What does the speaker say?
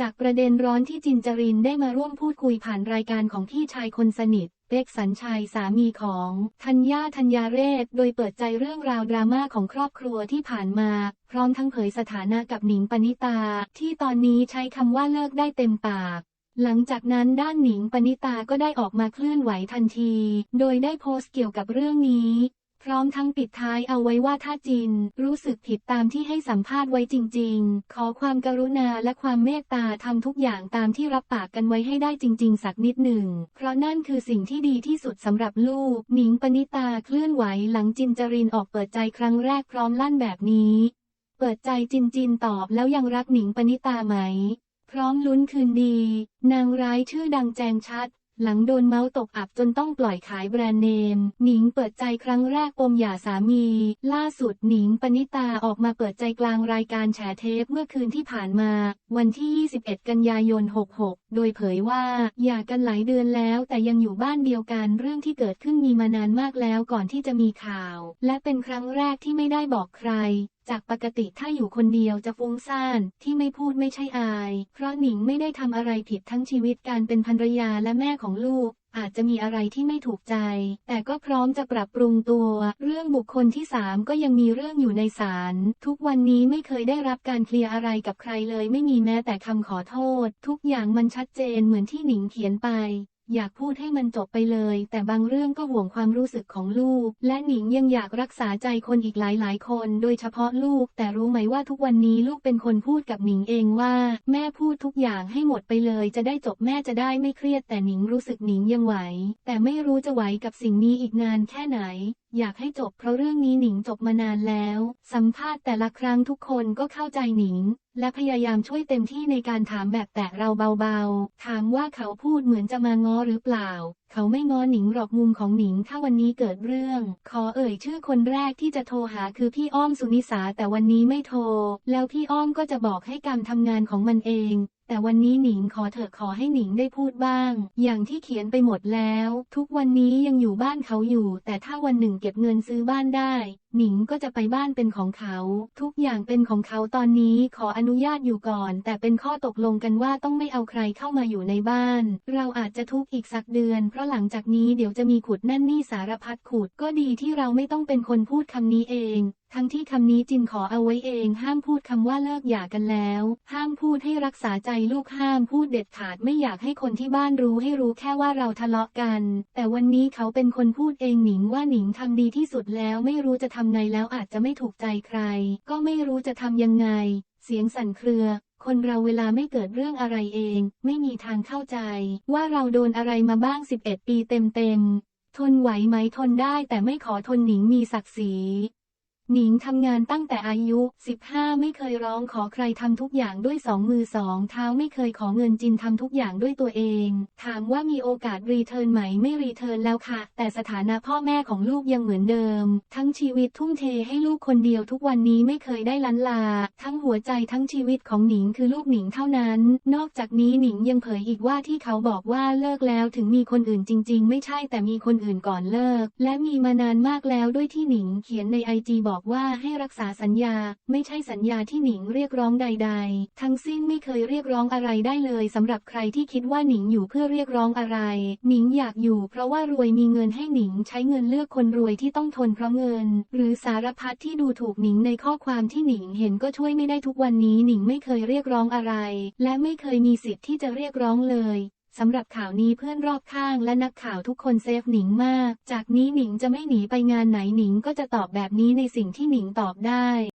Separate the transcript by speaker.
Speaker 1: จากประเด็นร้อนที่จินจรินได้มาร่วมพูดคุยผ่านรายการของพี่ชายคนสนิทเป็กสัญชัยสามีของธัญญาธัญญาเรศ โดยเปิดใจเรื่องราวดราม่าของครอบครัวที่ผ่านมา พร้อมทั้งเผยสถานะกับหนิงปณิตา ที่ตอนนี้ใช้คำว่าเลิกได้เต็มปากหลังจากนั้นด้านหนิงปณิตาก็ได้ออกมาเคลื่อนไหวทันที โดยได้โพสต์เกี่ยวกับเรื่องนี้ พร้อมทั้งปิดท้ายเอาไว้ว่าถ้าจิน รู้สึกผิดตามที่ให้สัมภาษณ์ไว้จริง ๆ ขอความกรุณาและความเมตตาทำทุกอย่างตามที่รับปากกันไว้ให้ได้จริง ๆ สักนิดหนึ่ง เพราะนั่นคือสิ่งที่ดีที่สุดสำหรับลูก หนิงปณิตาเคลื่อนไหวหลังจินจรินออกเปิดใจครั้งแรกพร้อมลั่นแบบนี้ เปิดใจจินจินตอบแล้วยังรักหนิงปณิตาไหม พร้อมลุ้นคืนดี นางร้ายชื่อดังแจงชัด หลังโดนเมาส์ตกอับจนต้องปล่อยขายแบรนด์เนม หนิงเปิดใจครั้งแรกปมหย่าสามี ล่าสุดหนิงปณิตาออกมาเปิดใจกลางรายการแฉเทปเมื่อคืนที่ผ่านมา วันที่ 21 กันยายน 66 โดยเผยว่าหย่ากันหลายเดือนแล้วแต่ยังอยู่บ้านเดียวกันเรื่องที่เกิดขึ้นมีมานานมากแล้วก่อนที่จะมีข่าว และเป็นครั้งแรกที่ไม่ได้บอกใคร จากปกติถ้าอยู่คนเดียวจะฟุ้งซ่าน ที่ไม่พูดไม่ใช่อาย เพราะหนิงไม่ได้ทำอะไรผิดทั้งชีวิตการเป็นภรรยาและแม่ของลูก อาจจะมีอะไรที่ไม่ถูกใจ แต่ก็พร้อมจะปรับปรุงตัว เรื่องบุคคลที่สามก็ยังมีเรื่องอยู่ในศาล ทุกวันนี้ไม่เคยได้รับการเคลียร์อะไรกับใครเลย ไม่มีแม้แต่คำขอโทษ ทุกอย่างมันชัดเจนเหมือนที่หนิงเขียนไป อยากพูดให้มันจบไปเลย แต่บางเรื่องก็ห่วงความรู้สึกของลูก และหนิงยังอยากรักษาใจคนอีกหลายหลายคน โดยเฉพาะลูก แต่รู้ไหมว่าทุกวันนี้ลูกเป็นคนพูดกับหนิงเองว่า แม่พูดทุกอย่างให้หมดไปเลย จะได้จบแม่จะได้ไม่เครียด แต่หนิงรู้สึกหนิงยังไหว แต่ไม่รู้จะไหวกับสิ่งนี้อีกนานแค่ไหน อยากให้จบเพราะเรื่องนี้หนิงจบมานานแล้ว สัมภาษณ์แต่ละครั้งทุกคนก็เข้าใจหนิง และพยายามช่วยเต็มที่ในการถามแบบแตะเราเบาๆ ถามว่าเขาพูดเหมือนจะมาง้อหรือเปล่า เขาไม่ง้อหนิงหรอกมุมของหนิงถ้าวันนี้เกิดเรื่อง ขอเอ่ยชื่อคนแรกที่จะโทรหาคือพี่อ้อมสุนิสาแต่วันนี้ไม่โทร แล้วพี่อ้อมก็จะบอกให้การทำงานของมันเอง แต่วันนี้หนิงขอเถอะขอให้หนิงได้พูดบ้าง อย่างที่เขียนไปหมดแล้ว ทุกวันนี้ยังอยู่บ้านเขาอยู่ แต่ถ้าวันหนึ่งเก็บเงินซื้อบ้านได้หนิงก็จะไปบ้านเป็นของเขา ทุกอย่างเป็นของเขาตอนนี้ขออนุญาตอยู่ก่อน แต่เป็นข้อตกลงกันว่าต้องไม่เอาใครเข้ามาอยู่ในบ้าน เราอาจจะทุกข์อีกสักเดือน เพราะหลังจากนี้เดี๋ยวจะมีขุดนั่นนี่สารพัดขุดก็ดีที่เราไม่ต้องเป็นคนพูดคำนี้เองทั้งที่คำนี้จินขอเอาไว้เอง ห้ามพูดคำว่าเลิกหย่ากันแล้ว ห้ามพูดให้รักษาใจลูกห้ามพูดเด็ดขาดไม่อยากให้คนที่บ้านรู้ให้รู้แค่ว่าเราทะเลาะกัน แต่วันนี้เขาเป็นคนพูดเองหนิงว่าหนิงทำดีที่สุดแล้วไม่รู้จะทำไงแล้วอาจจะไม่ถูกใจใคร ก็ไม่รู้จะทำยังไง เสียงสั่นเครือ คนเราเวลาไม่เกิดเรื่องอะไรเอง ไม่มีทางเข้าใจ ว่าเราโดนอะไรมาบ้าง 11 ปีเต็มๆทนไหวไหมทนได้แต่ไม่ขอทนหนิงมีศักดิ์ศรี หนิงทำงานตั้งแต่อายุ 15 ไม่เคยร้องขอใครทำทุกอย่างด้วยสองมือสองเท้าไม่เคยขอเงินจินทำทุกอย่างด้วยตัวเอง ถามว่ามีโอกาสรีเทิร์นไหมไม่รีเทิร์นแล้วค่ะ แต่สถานะพ่อแม่ของลูกยังเหมือนเดิม ทั้งชีวิตทุ่มเทให้ลูกคนเดียวทุกวันนี้ไม่เคยได้ลันลา ทั้งหัวใจทั้งชีวิตของหนิงคือลูกหนิงเท่านั้น นอกจากนี้หนิงยังเผยอีกว่าที่เขาบอกว่าเลิกแล้วถึงมีคนอื่นจริง ๆ ไม่ใช่แต่มีคนอื่นก่อนเลิก และมีมานานมากแล้วด้วยที่หนิงเขียนในไอจีบอกบอกว่าให้รักษาสัญญา ไม่ใช่สัญญาที่หนิงเรียกร้องใด ๆ ทั้งสิ้นไม่เคยเรียกร้องอะไรได้เลยสำหรับใครที่คิดว่าหนิงอยู่เพื่อเรียกร้องอะไร หนิงอยากอยู่เพราะว่ารวยมีเงินให้หนิงใช้เงินเลือกคนรวยที่ต้องทนเพราะเงิน หรือสารพัดที่ดูถูกหนิงในข้อความที่หนิงเห็นก็ช่วยไม่ได้ทุกวันนี้หนิงไม่เคยเรียกร้องอะไร และไม่เคยมีสิทธิ์ที่จะเรียกร้องเลย สำหรับข่าวนี้เพื่อนรอบข้างและนักข่าวทุกคนเซฟหนิงมาก จากนี้หนิงจะไม่หนีไปงานไหนหนิงก็จะตอบแบบนี้ในสิ่งที่หนิงตอบได้